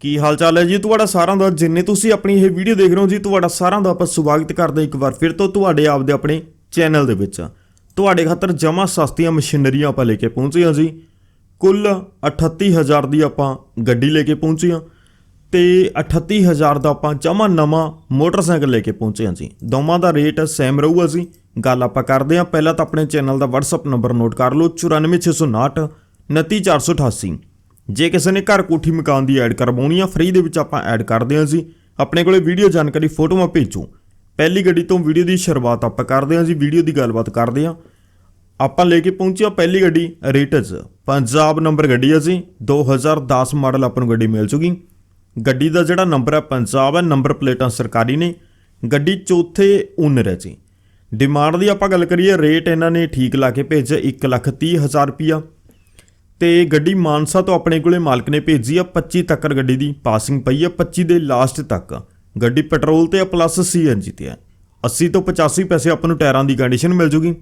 ਕੀ ਹਾਲ ਚਾਲ ਹੈ ਜੀ? ਤੁਹਾਡਾ ਸਾਰਿਆਂ ਦਾ, ਜਿੰਨੇ ਤੁਸੀਂ ਆਪਣੀ ਇਹ ਵੀਡੀਓ ਦੇਖ ਰਹੇ ਹੋ ਜੀ, ਤੁਹਾਡਾ ਸਾਰਿਆਂ ਦਾ ਆਪਾਂ ਸਵਾਗਤ ਕਰਦੇ ਹਾਂ ਇੱਕ ਵਾਰ ਫਿਰ ਤੋਂ ਤੁਹਾਡੇ ਆਪਦੇ ਆਪਣੇ ਚੈਨਲ ਦੇ ਵਿੱਚ। ਤੁਹਾਡੇ ਖਾਤਰ ਜਮਾ ਸਸਤੀਆਂ ਮਸ਼ੀਨਰੀਆਂ ਆਪਾਂ ਲੈ ਕੇ ਪਹੁੰਚੇ ਹਾਂ ਜੀ। ਕੁੱਲ 38000 ਦੀ ਆਪਾਂ ਗੱਡੀ ਲੈ ਕੇ ਪਹੁੰਚੇ ਹਾਂ ਤੇ 38000 ਦਾ ਆਪਾਂ ਜਮਾ ਨਵਾਂ ਮੋਟਰਸਾਈਕਲ ਲੈ ਕੇ ਪਹੁੰਚੇ ਹਾਂ ਜੀ। ਦੋਵਾਂ ਦਾ ਰੇਟ ਸੇਮ ਰਹੂਗਾ ਜੀ। ਗੱਲ ਆਪਾਂ ਕਰਦੇ ਹਾਂ, ਪਹਿਲਾਂ ਤਾਂ ਆਪਣੇ ਚੈਨਲ ਦਾ WhatsApp ਨੰਬਰ ਨੋਟ ਕਰ ਲਓ 94659 29488 ਜੇ ਕਿਸੇ ਨੇ ਘਰ ਕੋਠੀ ਮਕਾਨ ਦੀ ਐਡ ਕਰਵਾਉਣੀ ਆ ਫ੍ਰੀ ਦੇ ਵਿੱਚ ਆਪਾਂ ਐਡ ਕਰਦੇ ਹਾਂ ਜੀ। ਆਪਣੇ ਕੋਲੇ ਵੀਡੀਓ ਜਾਣਕਾਰੀ ਫੋਟੋਆਂ ਭੇਜੋ। ਪਹਿਲੀ ਗੱਡੀ ਤੋਂ ਵੀਡੀਓ ਦੀ ਸ਼ੁਰੂਆਤ ਆਪਾਂ ਕਰਦੇ ਹਾਂ ਜੀ ਵੀਡੀਓ ਦੀ ਗੱਲਬਾਤ ਕਰਦੇ ਹਾਂ। ਆਪਾਂ ਲੈ ਕੇ ਪਹੁੰਚਿਆ ਪਹਿਲੀ ਗੱਡੀ ਰੇਟਸ ਪੰਜਾਬ ਨੰਬਰ ਗੱਡੀ ਹੈ ਜੀ 2010 ਮਾਡਲ ਆਪਾਂ ਨੂੰ ਗੱਡੀ ਮਿਲ ਚੁਗੀ ਗੱਡੀ ਦਾ ਜਿਹੜਾ ਨੰਬਰ ਹੈ ਪੰਜਾਬ ਹੈ ਨੰਬਰ ਪਲੇਟਾਂ ਸਰਕਾਰੀ ਨੇ। ਗੱਡੀ ਚੌਥੇ ਓਨਰ ਹੈ ਜੀ। ਡਿਮਾਂਡ ਦੀ ਆਪਾਂ ਗੱਲ ਕਰੀਏ ਰੇਟ ਇਹਨਾਂ ਨੇ ਠੀਕ ਲਾ ਕੇ ਭੇਜਿਆ 130000 ਰੁਪਿਆ ਤੇ ਗੱਡੀ ਮਾਨਸਾ ਤੋਂ ਆਪਣੇ ਕੋਲੇ ਮਾਲਕ ਨੇ ਭੇਜੀ ਆ 25 ਤੱਕਰ ਗੱਡੀ ਦੀ ਪਾਸਿੰਗ ਪਈ ਆ 25 ਦੇ ਲਾਸਟ ਤੱਕ। ਗੱਡੀ ਪੈਟਰੋਲ ਤੇ ਆ ਪਲੱਸ ਸੀਐਨਜੀ ਤੇ ਆ। 80 ਤੋਂ 85 ਪੈਸੇ ਆਪਾਂ ਨੂੰ ਟਾਇਰਾਂ ਦੀ ਕੰਡੀਸ਼ਨ ਮਿਲ ਜੂਗੀ।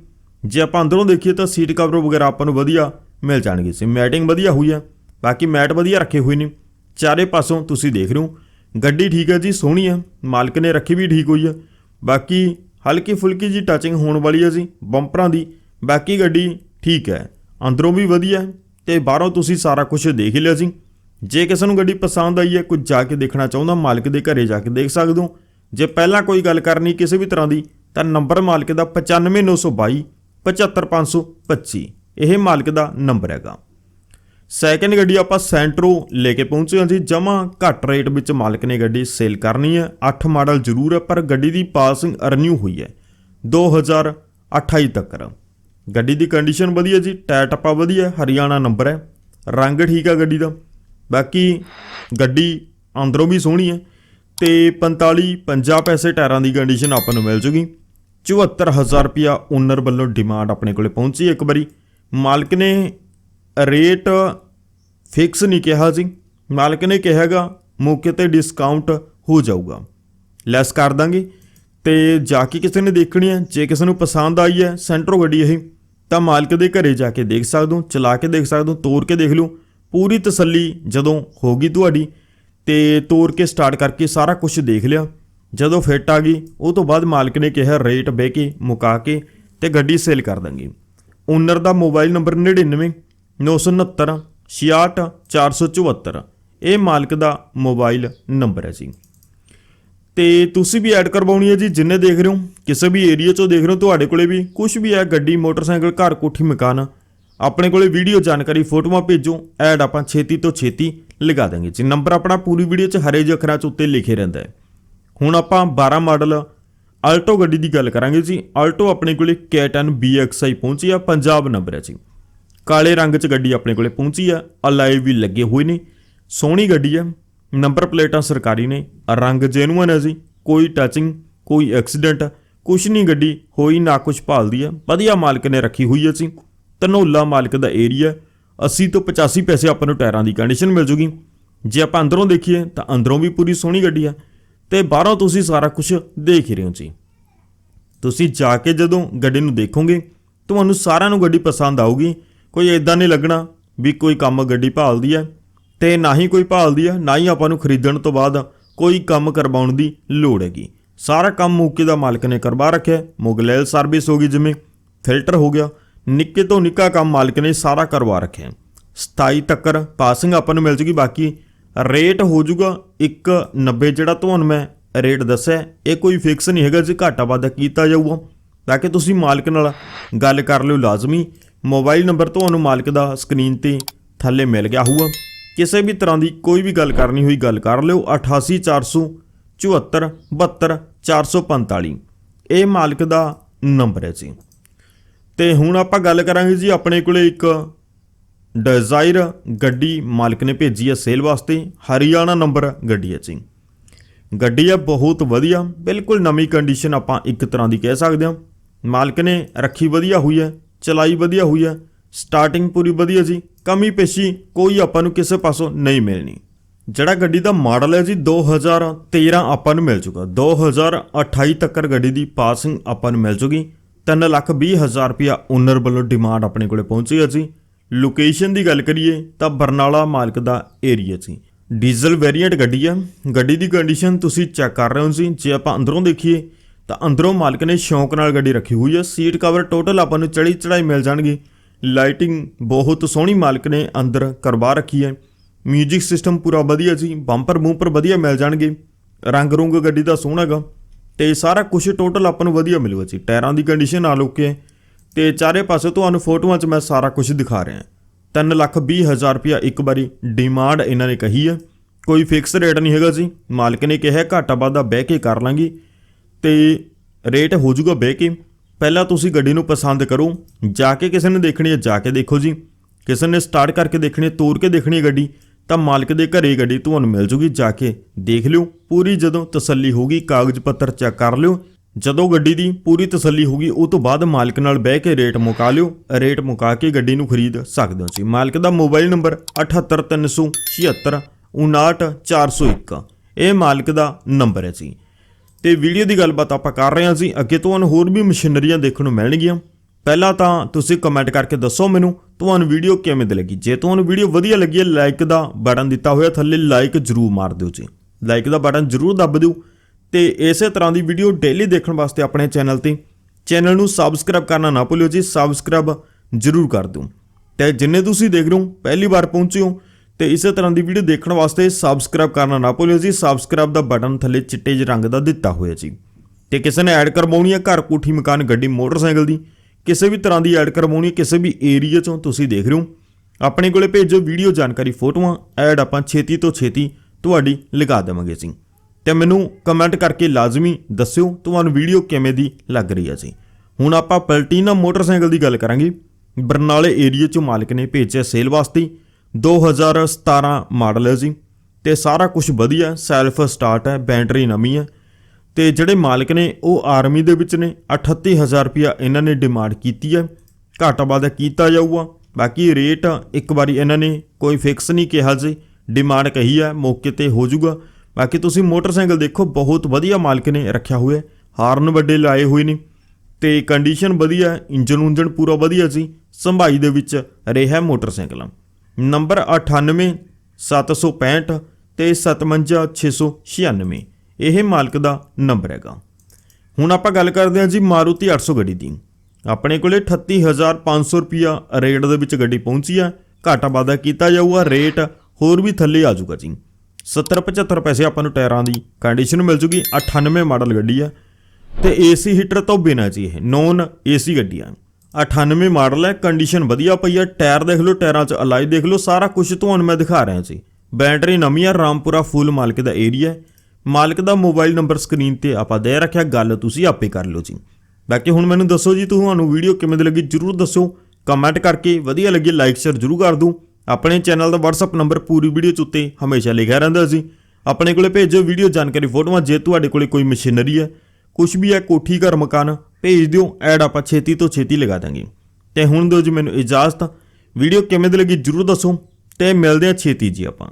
ਜੇ ਆਪਾਂ ਅੰਦਰੋਂ ਦੇਖੀਏ ਤਾਂ ਸੀਟ ਕਵਰ ਵਗੈਰਾ ਆਪਾਂ ਨੂੰ ਵਧੀਆ ਮਿਲ ਜਾਣਗੇ। ਸੀ ਮੈਟਿੰਗ ਵਧੀਆ ਹੋਈ ਆ। ਬਾਕੀ ਮੈਟ ਵਧੀਆ ਰੱਖੇ ਹੋਏ ਨੇ। ਚਾਰੇ ਪਾਸੋਂ ਤੁਸੀਂ ਦੇਖ ਰਹੇ ਹੋ। ਗੱਡੀ ਠੀਕ ਹੈ ਜੀ, ਸੋਹਣੀ ਆ। ਮਾਲਕ ਨੇ ਰੱਖੀ ਵੀ ਠੀਕ ਹੋਈ ਆ। ਬਾਕੀ ਹਲਕੀ ਫੁਲਕੀ ਜੀ ਟੱਚਿੰਗ ਹੋਣ ਵਾਲੀ ਹੈ ਜੀ ਬੰਪਰਾਂ ਦੀ। ਬਾਕੀ ਗੱਡੀ ਠੀਕ ਹੈ ਅੰਦਰੋਂ ਵੀ ਵਧੀਆ। ਤੇ ਬਾਹਰੋਂ ਤੁਸੀਂ ਸਾਰਾ ਕੁਝ ਦੇਖ ਹੀ ਲਿਆ ਜੀ। ਜੇ ਕਿਸੇ ਨੂੰ ਗੱਡੀ ਪਸੰਦ ਆਈ ਹੈ, ਕੁਝ ਜਾ ਕੇ ਦੇਖਣਾ ਚਾਹੁੰਦਾ, ਮਾਲਕ ਦੇ ਘਰੇ ਜਾ ਕੇ ਦੇਖ ਸਕਦੇ ਹੋ। ਜੇ ਪਹਿਲਾਂ ਕੋਈ ਗੱਲ ਕਰਨੀ ਕਿਸੇ ਵੀ ਤਰ੍ਹਾਂ ਦੀ, ਤਾਂ ਨੰਬਰ ਮਾਲਕ ਦਾ 95922 75525 ਇਹ ਮਾਲਕ ਦਾ ਨੰਬਰ ਹੈਗਾ। ਸੈਕਿੰਡ ਗੱਡੀ ਆਪਾਂ ਸੈਂਟਰੋ ਲੈ ਕੇ ਪਹੁੰਚੇ ਹਾਂ ਜੀ। ਜਮਾ ਘੱਟ ਰੇਟ ਵਿੱਚ ਮਾਲਕ ਨੇ ਗੱਡੀ ਸੇਲ ਕਰਨੀ ਹੈ। 8 ਮਾਡਲ ਜ਼ਰੂਰ ਹੈ, ਪਰ ਗੱਡੀ ਦੀ ਪਾਸਿੰਗ ਅਰਨਿਊ ਹੋਈ ਹੈ। 2028 ਤੱਕ। ਗੱਡੀ ਦੀ ਕੰਡੀਸ਼ਨ ਵਧੀਆ ਜੀ ਟਾਇਰ ਟੱਪਾ ਵਧੀਆ, ਹਰਿਆਣਾ ਨੰਬਰ ਹੈ। ਰੰਗ ਠੀਕ ਆ ਗੱਡੀ ਦਾ। ਬਾਕੀ ਗੱਡੀ ਅੰਦਰੋਂ ਵੀ ਸੋਹਣੀ ਹੈ ਤੇ 45 50 ਪੈਸੇ ਟਾਇਰਾਂ ਦੀ ਕੰਡੀਸ਼ਨ ਆਪਾਂ ਨੂੰ ਮਿਲ ਜੂਗੀ। 74000 ਰੁਪਿਆ ਓਨਰ ਵੱਲੋਂ ਡਿਮਾਂਡ ਆਪਣੇ ਕੋਲੇ ਪਹੁੰਚੀ ਇੱਕ ਵਾਰੀ। ਮਾਲਕ ਨੇ ਰੇਟ ਫਿਕਸ ਨਹੀਂ ਕਿਹਾ ਜੀ। ਮਾਲਕ ਨੇ ਕਿਹਾਗਾ ਮੌਕੇ ਤੇ ਡਿਸਕਾਊਂਟ ਹੋ ਜਾਊਗਾ। ਲੈਸ ਕਰ ਦਾਂਗੇ ਤੇ ਜਾ ਕੇ ਕਿਸੇ ਨੇ ਦੇਖਣੀ ਹੈ। ਜੇ ਕਿਸੇ ਨੂੰ ਪਸੰਦ ਆਈ ਹੈ ਸੈਂਟਰੋ ਗੱਡੀ ਇਹ। ਤਾਂ ਮਾਲਕ ਦੇ ਘਰੇ ਜਾ ਕੇ ਦੇਖ ਸਕਦੇ ਹੋ, ਚਲਾ ਕੇ ਦੇਖ ਸਕਦੇ ਹੋ ਤੋੜ ਕੇ ਦੇਖ ਲਓ। ਪੂਰੀ ਤਸੱਲੀ ਜਦੋਂ ਹੋਗੀ ਤੁਹਾਡੀ ਤੇ ਤੋੜ ਕੇ ਸਟਾਰਟ ਕਰਕੇ ਸਾਰਾ ਕੁਝ ਦੇਖ ਲਿਆ। ਜਦੋਂ ਫਿੱਟ ਆ ਗਈ, ਉਹ ਤੋਂ ਬਾਅਦ ਮਾਲਕ ਨੇ ਕਿਹਾ ਰੇਟ ਬਹਿ ਕੇ, ਮੁਕਾ ਕੇ ਤੇ ਗੱਡੀ ਸੇਲ ਕਰ ਦਾਂਗੇ। ਓਨਰ ਦਾ ਮੋਬਾਈਲ ਨੰਬਰ 99 969 66 474 ਇਹ ਮਾਲਕ ਦਾ ਮੋਬਾਈਲ ਨੰਬਰ ਹੈ ਜੀ। ਤੇ ਤੁਸੀਂ ਵੀ ਐਡ ਕਰਵਾਉਣੀ ਹੈ ਜੀ, ਜਿੰਨੇ ਦੇਖ ਰਹੇ ਹੋ, ਕਿਸੇ ਵੀ ਏਰੀਆ ਚੋਂ ਦੇਖ ਰਹੇ ਹੋ, ਤੁਹਾਡੇ ਕੋਲੇ ਵੀ ਕੁਝ ਵੀ ਹੈ, ਗੱਡੀ, ਮੋਟਰਸਾਈਕਲ, ਘਰ, ਕੋਠੀ, ਮਕਾਨ, ਆਪਣੇ ਕੋਲੇ ਵੀਡੀਓ ਜਾਣਕਾਰੀ, ਫੋਟੋਆਂ ਭੇਜੋ ਐਡ ਆਪਾਂ ਛੇਤੀ ਤੋਂ ਛੇਤੀ ਲਗਾ ਦਾਂਗੇ ਜੀ। ਨੰਬਰ ਆਪਣਾ ਪੂਰੀ ਵੀਡੀਓ 'ਚ ਹਰੇ ਜਿਹੇ ਅੱਖਰਾਂ 'ਚ ਉੱਤੇ ਲਿਖੇ ਰਹਿੰਦਾ ਹੈ। ਹੁਣ ਆਪਾਂ 12 ਮਾਡਲ ਆਲਟੋ ਗੱਡੀ ਦੀ ਗੱਲ ਕਰਾਂਗੇ ਜੀ। ਆਲਟੋ ਆਪਣੇ ਕੋਲੇ K10 BXI ਪਹੁੰਚੀ ਆ, ਪੰਜਾਬ ਨੰਬਰ ਹੈ ਜੀ। ਕਾਲੇ ਰੰਗ 'ਚ ਗੱਡੀ ਆਪਣੇ ਕੋਲੇ ਪਹੁੰਚੀ ਆ ਅਲਾਈ ਵੀ ਲੱਗੇ ਹੋਏ ਨੇ। ਸੋਹਣੀ ਗੱਡੀ ਆ ਨੰਬਰ ਪਲੇਟਾਂ ਸਰਕਾਰੀ ਨੇ, ਰੰਗ ਜੈਨੂਅਨ ਹੈ ਜੀ, ਕੋਈ ਟੱਚਿੰਗ ਕੋਈ ਐਕਸੀਡੈਂਟ ਕੁਛ ਨਹੀਂ ਗੱਡੀ, ਹੋਈ ਨਾ ਕੁਛ ਭਾਲਦੀ ਆ ਵਧੀਆ ਮਾਲਕ ਨੇ ਰੱਖੀ ਹੋਈ ਹੈ ਜੀ। ਧਨੌਲਾ ਮਾਲਕ ਦਾ ਏਰੀਆ 80 ਤੋਂ 85 ਪੈਸੇ ਆਪਾਂ ਨੂੰ ਟਾਇਰਾਂ ਦੀ ਕੰਡੀਸ਼ਨ ਮਿਲ ਜੂਗੀ। ਜੇ ਆਪਾਂ ਅੰਦਰੋਂ ਦੇਖੀਏ, ਤਾਂ ਅੰਦਰੋਂ ਵੀ ਪੂਰੀ ਸੋਹਣੀ ਗੱਡੀ ਆ ਤੇ ਬਾਹਰੋਂ ਤੁਸੀਂ ਸਾਰਾ ਕੁਝ ਦੇਖ ਹੀ ਰਹੇ ਹੋ ਜੀ। ਤੁਸੀਂ ਜਾ ਕੇ ਜਦੋਂ ਗੱਡੀ ਨੂੰ ਦੇਖੋਗੇ, ਤੁਹਾਨੂੰ ਸਾਰਿਆਂ ਨੂੰ ਗੱਡੀ ਪਸੰਦ ਆਊਗੀ। ਕੋਈ ਇਦਾਂ ਨਹੀਂ ਲੱਗਣਾ ਵੀ ਕੋਈ ਕੰਮ ਗੱਡੀ ਭਾਲਦੀ ਹੈ। ਤੇ ਨਾ ਹੀ ਕੋਈ ਭਾਲਦੀ ਹੈ ਨਾ ਹੀ ਆਪਾਂ ਨੂੰ ਖਰੀਦਣ ਤੋਂ ਬਾਅਦ ਕੋਈ ਕੰਮ ਕਰਵਾਉਣ ਦੀ ਲੋੜ ਹੈਗੀ। ਸਾਰਾ ਕੰਮ ਮੌਕੇ ਦਾ ਮਾਲਕ ਨੇ ਕਰਵਾ ਰੱਖਿਆ ਹੈ। ਮੁਗਲੈਲ ਸਰਵਿਸ ਹੋ ਗਈ ਜਿਵੇਂ ਫਿਲਟਰ ਹੋ ਗਿਆ। ਨਿੱਕੇ ਤੋਂ ਨਿੱਕਾ ਕੰਮ ਮਾਲਕ ਨੇ ਸਾਰਾ ਕਰਵਾ ਰੱਖਿਆ ਹੈ। 27 ਤੱਕਰ ਪਾਸਿੰਗ ਆਪਾਂ ਨੂੰ ਮਿਲ ਜੂਗੀ। ਬਾਕੀ ਰੇਟ ਹੋ ਜਾਊਗਾ 190 ਜਿਹੜਾ ਤੁਹਾਨੂੰ ਮੈਂ ਰੇਟ ਦੱਸਿਆ ਇਹ ਕੋਈ ਫਿਕਸ ਨਹੀਂ ਹੈਗਾ ਜੇ ਘਾਟਾ ਵਾਧਾ ਕੀਤਾ ਜਾਊਗਾ। ਤਾਂ ਕਿ ਤੁਸੀਂ ਮਾਲਕ ਨਾਲ ਗੱਲ ਕਰ ਲਿਓ ਲਾਜ਼ਮੀ। ਮੋਬਾਈਲ ਨੰਬਰ ਤੁਹਾਨੂੰ ਮਾਲਕ ਦਾ ਸਕਰੀਨ ਤੇ ਥੱਲੇ ਮਿਲ ਗਿਆ ਹੋਊਗਾ। ਕਿਸੇ ਵੀ ਤਰ੍ਹਾਂ ਦੀ ਕੋਈ ਵੀ ਗੱਲ ਕਰਨੀ ਹੋਈ ਗੱਲ ਕਰ ਲਿਓ। 88474 72445 ਇਹ ਮਾਲਕ ਦਾ ਨੰਬਰ ਹੈ ਜੀ। ਤੇ ਹੁਣ ਆਪਾਂ ਗੱਲ ਕਰਾਂਗੇ ਜੀ ਆਪਣੇ ਕੋਲੇ ਇੱਕ ਡਿਜ਼ਾਇਰ ਗੱਡੀ ਮਾਲਕ ਨੇ ਭੇਜੀ ਹੈ ਸੇਲ ਵਾਸਤੇ। ਹਰਿਆਣਾ ਨੰਬਰ ਗੱਡੀ ਹੈ ਜੀ। ਗੱਡੀ ਹੈ ਬਹੁਤ ਵਧੀਆ, ਬਿਲਕੁਲ ਨਵੀਂ ਕੰਡੀਸ਼ਨ ਆਪਾਂ ਇੱਕ ਤਰ੍ਹਾਂ ਦੀ ਕਹਿ ਸਕਦੇ ਹਾਂ। ਮਾਲਕ ਨੇ ਰੱਖੀ ਵਧੀਆ ਹੋਈ ਹੈ, ਚਲਾਈ ਵਧੀਆ ਹੋਈ ਹੈ। ਸਟਾਰਟਿੰਗ ਪੂਰੀ ਵਧੀਆ ਜੀ ਕਮੀ ਪੇਸ਼ੀ, ਕੋਈ ਆਪਾਂ ਨੂੰ ਕਿਸੇ ਪਾਸੋਂ ਨਹੀਂ ਮਿਲਣੀ। ਜਿਹੜਾ ਗੱਡੀ ਦਾ ਮਾਡਲ ਹੈ ਜੀ 2013 ਆਪਾਂ ਨੂੰ ਮਿਲ ਚੁੱਕਾ। 2028 ਤੱਕ ਗੱਡੀ ਦੀ ਪਾਸਿੰਗ ਆਪਾਂ ਨੂੰ ਮਿਲ ਚੁਗੀ 3 ਲੱਖ 20 ਹਜ਼ਾਰ ਰੁਪਿਆ ਓਨਰ ਵੱਲੋਂ ਡਿਮਾਂਡ ਆਪਣੇ ਕੋਲੇ ਪਹੁੰਚੀ ਹੈ ਜੀ। ਲੋਕੇਸ਼ਨ ਦੀ ਗੱਲ ਕਰੀਏ ਤਾਂ ਬਰਨਾਲਾ ਮਾਲਕ ਦਾ ਏਰੀਆ ਸੀ ਡੀਜ਼ਲ ਵੇਰੀਐਂਟ ਗੱਡੀ ਆ ਗੱਡੀ ਦੀ ਕੰਡੀਸ਼ਨ ਤੁਸੀਂ ਚੈੱਕ ਕਰ ਰਹੇ ਹੋ ਜੀ। ਜੇ ਆਪਾਂ ਅੰਦਰੋਂ ਦੇਖੀਏ ਤਾਂ ਅੰਦਰੋਂ ਮਾਲਕ ਨੇ ਸ਼ੌਂਕ ਨਾਲ ਗੱਡੀ ਰੱਖੀ ਹੋਈ ਹੈ। ਸੀਟ ਕਵਰ ਟੋਟਲ ਆਪਾਂ ਨੂੰ ਚੜੀ ਚੜਾਈ ਮਿਲ ਜਾਣਗੇ। ਲਾਈਟਿੰਗ ਬਹੁਤ ਸੋਹਣੀ ਮਾਲਕ ਨੇ ਅੰਦਰ ਕਰਵਾ ਰੱਖੀ ਹੈ। 뮤직 ਸਿਸਟਮ ਪੂਰਾ ਵਧੀਆ ਜੀ ਬੰਪਰ ਬੂੰਪਰ ਵਧੀਆ ਮਿਲ ਜਾਣਗੇ। ਰੰਗ ਰੁੰਗ ਗੱਡੀ ਦਾ ਸੋਹਣਾ ਹੈਗਾ। ਤੇ ਸਾਰਾ ਕੁਝ ਟੋਟਲ ਆਪਾਂ ਨੂੰ ਵਧੀਆ ਮਿਲੂਗਾ ਜੀ। ਟਾਇਰਾਂ ਦੀ ਕੰਡੀਸ਼ਨ ਨਾਲ ਓਕੇ ਹੈ। ਤੇ ਚਾਰੇ ਪਾਸੇ ਤੁਹਾਨੂੰ ਫੋਟੋਆਂ 'ਚ ਮੈਂ ਸਾਰਾ ਕੁਝ ਦਿਖਾ ਰਿਹਾ। ਤਿੰਨ ਲੱਖ ਵੀਹ ਹਜ਼ਾਰ ਰੁਪਇਆ ਇੱਕ ਵਾਰੀ ਡਿਮਾਂਡ ਇਹਨਾਂ ਨੇ ਕਹੀ ਹੈ। ਕੋਈ ਫਿਕਸ ਰੇਟ ਨਹੀਂ ਹੈਗਾ ਜੀ। ਮਾਲਕ ਨੇ ਕਿਹਾ ਘਾਟਾ ਵਾਧਾ ਬਹਿ ਕੇ ਕਰ ਲਾਂਗੇ। ਤੇ ਰੇਟ ਹੋ ਜਾਊਗਾ ਬਹਿ ਕੇ। ਪਹਿਲਾਂ ਤੁਸੀਂ ਗੱਡੀ ਨੂੰ ਪਸੰਦ ਕਰੋ, ਜਾ ਕੇ ਕਿਸੇ ਨੇ ਦੇਖਣੀ ਹੈ, ਜਾ ਕੇ ਦੇਖੋ ਜੀ। ਕਿਸੇ ਨੇ ਸਟਾਰਟ ਕਰਕੇ ਦੇਖਣੀ ਹੈ, ਤੋੜ ਕੇ ਦੇਖਣੀ ਹੈ ਗੱਡੀ, ਤਾਂ ਮਾਲਕ ਦੇ ਘਰੇ ਗੱਡੀ ਤੁਹਾਨੂੰ ਮਿਲ ਜੂਗੀ, ਜਾ ਕੇ ਦੇਖ ਲਿਓ। ਪੂਰੀ ਜਦੋਂ ਤਸੱਲੀ ਹੋਗੀ ਕਾਗਜ਼ ਪੱਤਰ ਚੈੱਕ ਕਰ ਲਿਓ। ਜਦੋਂ ਗੱਡੀ ਦੀ ਪੂਰੀ ਤਸੱਲੀ ਹੋਗੀ ਉਹ ਤੋਂ ਬਾਅਦ ਮਾਲਕ ਨਾਲ ਬਹਿ ਕੇ ਰੇਟ ਮੁਕਾ ਲਿਓ। ਰੇਟ ਮੁਕਾ ਕੇ ਗੱਡੀ ਨੂੰ ਖਰੀਦ ਸਕਦੇ ਹੋ ਜੀ। ਮਾਲਕ ਦਾ ਮੋਬਾਈਲ ਨੰਬਰ 78376 59401 ਇਹ ਮਾਲਕ ਦਾ ਨੰਬਰ ਹੈ ਜੀ। ਤੇ ਵੀਡੀਓ ਦੀ ਗੱਲਬਾਤ ਆਪਾਂ ਕਰ ਰਹੇ ਹਾਂ ਜੀ। ਅੱਗੇ ਤੁਹਾਨੂੰ ਹੋਰ ਵੀ ਮਸ਼ੀਨਰੀਆਂ ਦੇਖਣ ਨੂੰ ਮਿਲਣਗੀਆਂ। ਪਹਿਲਾਂ ਤਾਂ ਤੁਸੀਂ ਕਮੈਂਟ ਕਰਕੇ ਦੱਸੋ ਮੈਨੂੰ ਤੁਹਾਨੂੰ ਵੀਡੀਓ ਕਿਵੇਂ ਦੀ ਲੱਗੀ। ਜੇ ਤੁਹਾਨੂੰ ਵੀਡੀਓ ਵਧੀਆ ਲੱਗੀ ਹੈ ਲਾਈਕ ਦਾ ਬਟਨ ਦਿੱਤਾ ਹੋਇਆ, ਥੱਲੇ ਲਾਈਕ ਜ਼ਰੂਰ ਮਾਰ ਦਿਓ ਜੀ। ਲਾਈਕ ਦਾ ਬਟਨ ਜ਼ਰੂਰ ਦੱਬ ਦਿਓ ਤੇ ਇਸੇ ਤਰ੍ਹਾਂ ਦੀ ਵੀਡੀਓ ਡੇਲੀ ਦੇਖਣ ਵਾਸਤੇ ਆਪਣੇ ਚੈਨਲ ਤੇ। ਚੈਨਲ ਨੂੰ ਸਬਸਕ੍ਰਾਈਬ ਕਰਨਾ ਨਾ ਭੁੱਲਿਓ ਜੀ ਸਬਸਕ੍ਰਾਈਬ ਜ਼ਰੂਰ ਕਰ ਦਿਓ। ਤੇ ਜਿੰਨੇ ਤੁਸੀਂ ਦੇਖ ਰਹੇ ਹੋ, ਪਹਿਲੀ ਵਾਰ ਪਹੁੰਚੇ ਹੋ ਤੇ ਇਸੇ ਤਰ੍ਹਾਂ ਦੀ ਵੀਡੀਓ ਦੇਖਣ ਵਾਸਤੇ ਸਬਸਕ੍ਰਾਈਬ ਕਰਨਾ ਨਾ ਭੁੱਲਿਓ ਜੀ। ਸਬਸਕ੍ਰਾਈਬ ਦਾ ਬਟਨ ਥੱਲੇ ਚਿੱਟੇ ਜਿਹੇ ਰੰਗ ਦਾ ਦਿੱਤਾ ਹੋਇਆ ਜੀ। ਤੇ ਕਿਸੇ ਨੇ ਐਡ ਕਰਵਾਉਣੀ ਹੈ ਘਰ ਕੋਠੀ ਮਕਾਨ ਗੱਡੀ ਮੋਟਰਸਾਈਕਲ ਦੀ, ਕਿਸੇ ਵੀ ਤਰ੍ਹਾਂ ਦੀ ਐਡ ਕਰਵਾਉਣੀ ਹੈ ਕਿਸੇ ਵੀ ਏਰੀਆ ਚੋਂ ਤੁਸੀਂ ਦੇਖ ਰਹੇ ਹੋ। ਆਪਣੇ ਕੋਲੇ ਭੇਜੋ ਵੀਡੀਓ ਜਾਣਕਾਰੀ ਫੋਟੋਆਂ, ਐਡ ਆਪਾਂ ਛੇਤੀ ਤੋਂ ਛੇਤੀ ਤੁਹਾਡੀ ਲਗਾ ਦੇਵਾਂਗੇ ਜੀ। ਤੇ ਮੈਨੂੰ ਕਮੈਂਟ ਕਰਕੇ ਲਾਜ਼ਮੀ ਦੱਸਿਓ ਤੁਹਾਨੂੰ ਵੀਡੀਓ ਕਿਵੇਂ ਦੀ ਲੱਗ ਰਹੀ ਹੈ ਜੀ। ਹੁਣ ਆਪਾਂ ਪਲਟੀਨਾ ਮੋਟਰਸਾਈਕਲ ਦੀ ਗੱਲ ਕਰਾਂਗੇ। ਬਰਨਾਲੇ ਏਰੀਆ ਚੋਂ ਮਾਲਕ ਨੇ ਭੇਜਿਆ ਸੇਲ ਵਾਸਤੇ। 2017 ਮਾਡਲ ਹੈ ਜੀ। ਤੇ ਸਾਰਾ ਕੁਝ ਵਧੀਆ ਸੈਲਫ ਸਟਾਰਟ ਹੈ ਬੈਟਰੀ ਨਵੀਂ ਹੈ। ਤੇ ਜਿਹੜੇ ਮਾਲਕ ਨੇ, ਉਹ ਆਰਮੀ ਦੇ ਵਿੱਚ ਨੇ 38000 ਰੁਪਇਆ ਇਹਨਾਂ ਨੇ ਡਿਮਾਂਡ ਕੀਤੀ ਹੈ। ਘਾਟਾ ਵਾਧਾ ਕੀਤਾ ਜਾਊਗਾ। ਬਾਕੀ ਰੇਟ ਇੱਕ ਵਾਰੀ ਇਹਨਾਂ ਨੇ ਕੋਈ ਫਿਕਸ ਨਹੀਂ ਕਿਹਾ ਜੀ। ਡਿਮਾਂਡ ਕਹੀ ਹੈ, ਮੌਕੇ ਤੇ ਹੋ ਜਾਊਗਾ। ਬਾਕੀ ਤੁਸੀਂ ਮੋਟਰਸਾਈਕਲ ਦੇਖੋ, ਬਹੁਤ ਵਧੀਆ ਮਾਲਕ ਨੇ ਰੱਖਿਆ ਹੋਇਆ ਹਾਰਨ ਵੱਡੇ ਲਾਏ ਹੋਏ ਨੇ। ਤੇ ਕੰਡੀਸ਼ਨ ਵਧੀਆ ਹੈ ਇੰਜਨ ਉਂਜਨ ਪੂਰਾ ਵਧੀਆ ਸੀ ਸੰਭਾਈ ਦੇ ਵਿੱਚ ਰਿਹਾ ਮੋਟਰਸਾਈਕਲ। ਨੰਬਰ 98 765 ਤੇ 57696 ਇਹ ਮਾਲਕ ਦਾ ਨੰਬਰ ਹੈਗਾ। ਹੁਣ ਆਪਾਂ ਗੱਲ ਕਰਦੇ ਹਾਂ ਜੀ ਮਾਰੂਤੀ 800 ਗੱਡੀ ਦੀ। ਆਪਣੇ ਕੋਲੇ 38500 ਰੁਪਿਆ ਰੇਟ ਦੇ ਵਿੱਚ ਗੱਡੀ ਪਹੁੰਚੀ ਆ। ਘਾਟਾ ਵਾਧਾ ਕੀਤਾ ਜਾਊਗਾ, ਰੇਟ ਹੋਰ ਵੀ ਥੱਲੇ ਆ ਜਾਊਗਾ ਜੀ। 70 75 ਪੈਸੇ ਆਪਾਂ ਨੂੰ ਟਾਇਰਾਂ ਦੀ ਕੰਡੀਸ਼ਨ ਮਿਲ ਜੂਗੀ। 98 ਮਾਡਲ ਗੱਡੀ ਆ। ਤੇ ਏਸੀ ਹੀਟਰ ਤੋਂ ਬਿਨਾਂ ਜੀ ਇਹ ਨੌਨ ਏਸੀ ਗੱਡੀ ਆ 98 ਮਾਡਲ ਹੈ ਕੰਡੀਸ਼ਨ ਵਧੀਆ ਪਈ ਹੈ ਟਾਇਰ ਦੇਖ ਲਓ ਟਾਇਰਾਂ 'ਚ ਅਲਾਈ ਦੇਖ ਲਓ, ਸਾਰਾ ਕੁਝ ਤੁਹਾਨੂੰ ਮੈਂ ਦਿਖਾ ਰਿਹਾ ਸੀ। ਬੈਟਰੀ ਨਵੀਂ ਆ ਰਾਮਪੁਰਾ ਫੁੱਲ ਮਾਲਕ ਦਾ ਏਰੀਆ ਮਾਲਕ ਦਾ ਮੋਬਾਈਲ ਨੰਬਰ ਸਕਰੀਨ ਤੇ ਆਪਾਂ ਦੇ ਰੱਖਿਆ, ਗੱਲ ਤੁਸੀਂ ਆਪੇ ਕਰ ਲਓ ਜੀ। ਬਾਕੀ ਹੁਣ ਮੈਨੂੰ ਦੱਸੋ ਜੀ, ਤੁਹਾਨੂੰ ਵੀਡੀਓ ਕਿਵੇਂ ਦੀ ਲੱਗੀ, ਜਰੂਰ ਦੱਸੋ। ਕਮੈਂਟ ਕਰਕੇ ਵਧੀਆ ਲੱਗੀ ਲਾਈਕ ਸ਼ੇਅਰ ਜਰੂਰ ਕਰ ਦਿਓ। ਆਪਣੇ ਚੈਨਲ ਦਾ WhatsApp ਨੰਬਰ ਪੂਰੀ ਵੀਡੀਓ 'ਚ ਉੱਤੇ ਹਮੇਸ਼ਾ ਲਿਖਿਆ ਰਹਿੰਦਾ ਸੀ ਆਪਣੇ ਕੋਲੇ ਭੇਜੋ ਵੀਡੀਓ ਜਾਣਕਾਰੀ ਫੋਟੋਆਂ, ਜੇ ਤੁਹਾਡੇ ਕੋਲੇ ਕੋਈ ਮਸ਼ੀਨਰੀ ਹੈ ਕੁਝ ਵੀ ਹੈ, ਕੋਠੀ ਘਰ ਮਕਾਨ ਭੇਜ ਦਿਓ, ਐਡ ਆਪਾਂ ਛੇਤੀ ਤੋਂ ਛੇਤੀ ਲਗਾ ਦਾਂਗੇ। ਤੇ ਹੁਣ ਦਿਓ ਜੀ, ਮੈਨੂੰ ਇਜਾਜ਼ਤ। ਵੀਡੀਓ ਕਿਵੇਂ ਦੀ ਲੱਗੀ ਜਰੂਰ ਦੱਸੋ। ਤੇ ਮਿਲਦੇ ਆ ਛੇਤੀ ਜੀ ਆਪਾਂ।